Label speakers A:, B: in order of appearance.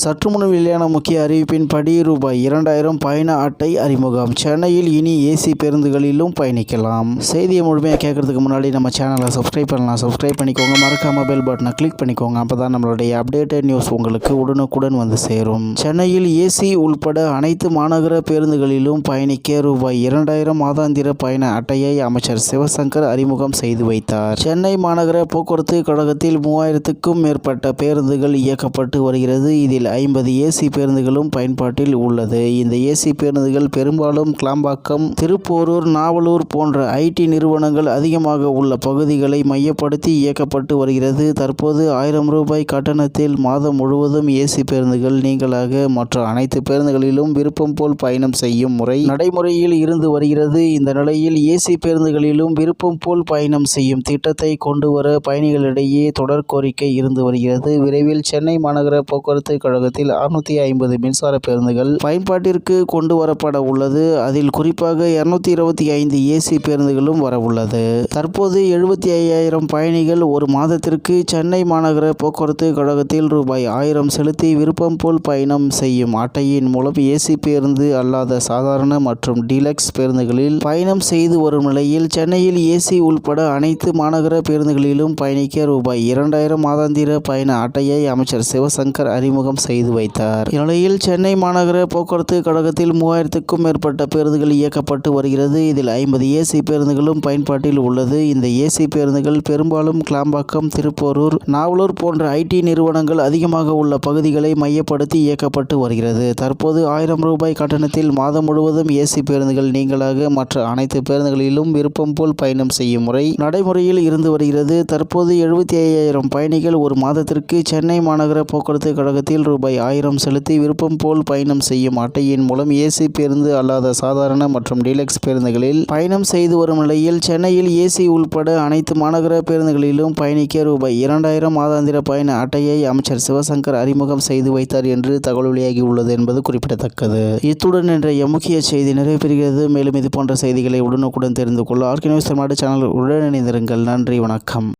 A: சற்று முன் வெளியான முக்கிய அறிவிப்பின்படி ரூபாய் இரண்டாயிரம் பயண அட்டை அறிமுகம். சென்னையில் இனி ஏசி பேருந்துகளிலும் பயணிக்கலாம். செய்தியை முழுமையாக கேட்கறதுக்கு முன்னாடி நம்ம சேனலை சப்ஸ்கிரைப் பண்ணலாம். சப்ஸ்கிரைப் பண்ணிக்கோங்க. மறக்காம பெல் பட்டனை கிளிக் பண்ணிக்கோங்க. அப்பதான் நம்மளுடைய அப்டேட்டட் நியூஸ் உங்களுக்கு உடனுக்குடன் வந்து சேரும். சென்னையில் ஏசி உள்பட அனைத்து மாநகர பேருந்துகளிலும் பயணிக்க ரூபாய் இரண்டாயிரம் மாதாந்திர பயண அட்டையை அமைச்சர் சிவசங்கர் அறிமுகம் செய்து வைத்தார். சென்னை மாநகர போக்குவரத்து கழகத்தில் மூவாயிரத்துக்கும் மேற்பட்ட பேருந்துகள் இயக்கப்பட்டு வருகிறது. இதில் ஐம்பது ஏசி பேருந்துகளும் பயன்பாட்டில் உள்ளது. இந்த ஏசி பேருந்துகள் பெரும்பாலும் கிளாம்பாக்கம் திருப்போரூர் நாவலூர் போன்ற ஐடி நிறுவனங்கள் அதிகமாக உள்ள பகுதிகளை மையப்படுத்தி இயக்கப்பட்டு வருகிறது. தற்போது ஆயிரம் ரூபாய் கட்டணத்தில் மாதம் முழுவதும் ஏசி பேருந்துகள் நீங்களாக மற்ற அனைத்து பேருந்துகளிலும் விருப்பம் போல் பயணம் செய்யும் முறை நடைமுறையில் இருந்து வருகிறது. இந்த நிலையில் ஏசி பேருந்துகளிலும் விருப்பம் போல் பயணம் செய்யும் திட்டத்தை கொண்டு வர பயணிகளிடையே தொடர் கோரிக்கை இருந்து வருகிறது. விரைவில் சென்னை மாநகர போக்குவரத்து தமிழகத்தில் அறுநூத்தி ஐம்பது மின்சார பேருந்துகள் பயன்பாட்டிற்கு கொண்டு வரப்பட உள்ளது. அதில் குறிப்பாக இருநூத்தி இருபத்தி ஐந்து ஏசி பேருந்துகளும் வர உள்ளது. தற்போது எழுபத்தி ஐயாயிரம் பயணிகள் ஒரு மாதத்திற்கு சென்னை மாநகர போக்குவரத்து கழகத்தில் ரூபாய் ஆயிரம் செலுத்தி விருப்பம் போல் பயணம் செய்யும் அட்டையின் மூலம் ஏசி பேருந்து அல்லாத சாதாரண மற்றும் டீலக்ஸ் பேருந்துகளில் பயணம் செய்து வரும் நிலையில் சென்னையில் ஏசி உள்பட அனைத்து மாநகர பேருந்துகளிலும் பயணிக்க ரூபாய் இரண்டாயிரம் மாதாந்திர பயண அட்டையை அமைச்சர் சிவசங்கர் அறிமுகம் செய்து வைத்தார். இந்நிலையில் சென்னை மாநகர போக்குவரத்து கழகத்தில் மூவாயிரத்துக்கும் மேற்பட்ட பேருந்துகள் இயக்கப்பட்டு வருகிறது. இதில் ஐம்பது ஏசி பேருந்துகளும் பயன்பாட்டில் உள்ளது. இந்த ஏசி பேருந்துகள் பெரும்பாலும் கிளாம்பாக்கம் திருப்போரூர் நாவலூர் போன்ற ஐடி நிறுவனங்கள் அதிகமாக உள்ள பகுதிகளை மையப்படுத்தி இயக்கப்பட்டு வருகிறது. தற்போது ஆயிரம் ரூபாய் கட்டணத்தில் மாதம் முழுவதும் ஏசி பேருந்துகள் நீங்களாக மற்ற அனைத்து பேருந்துகளிலும் விருப்பம் போல் பயணம் செய்யும் முறை நடைமுறையில் இருந்து வருகிறது. தற்போது எழுபத்தி ஐயாயிரம் பயணிகள் ஒரு மாதத்திற்கு சென்னை மாநகர போக்குவரத்து கழகத்தில் ரூபாய் ஆயிரம் செலுத்தி விருப்பம் போல் பயணம் செய்யும் அட்டையின் மூலம் ஏசி பேருந்து அல்லாத சாதாரண மற்றும் டீலக்ஸ் பேருந்துகளில் பயணம் செய்து வரும் நிலையில் சென்னையில் ஏசி உள்பட அனைத்து மாநகர பேருந்துகளிலும் பயணிக்க ரூபாய் இரண்டாயிரம் மாதாந்திர பயண அட்டையை அமைச்சர் சிவசங்கர் அறிமுகம் செய்து வைத்தார் என்று தகவல் வெளியாகியுள்ளது என்பது குறிப்பிடத்தக்கது. இத்துடன் இன்றைய முக்கிய செய்தி நிறைவு பெறுகிறது மேலும் இது போன்ற செய்திகளை உடனுக்குடன் தெரிந்து கொள்ள ஆர்கனைஸ் தமிழ்நாடு சேனல் உடனிருங்கள் நன்றி வணக்கம்.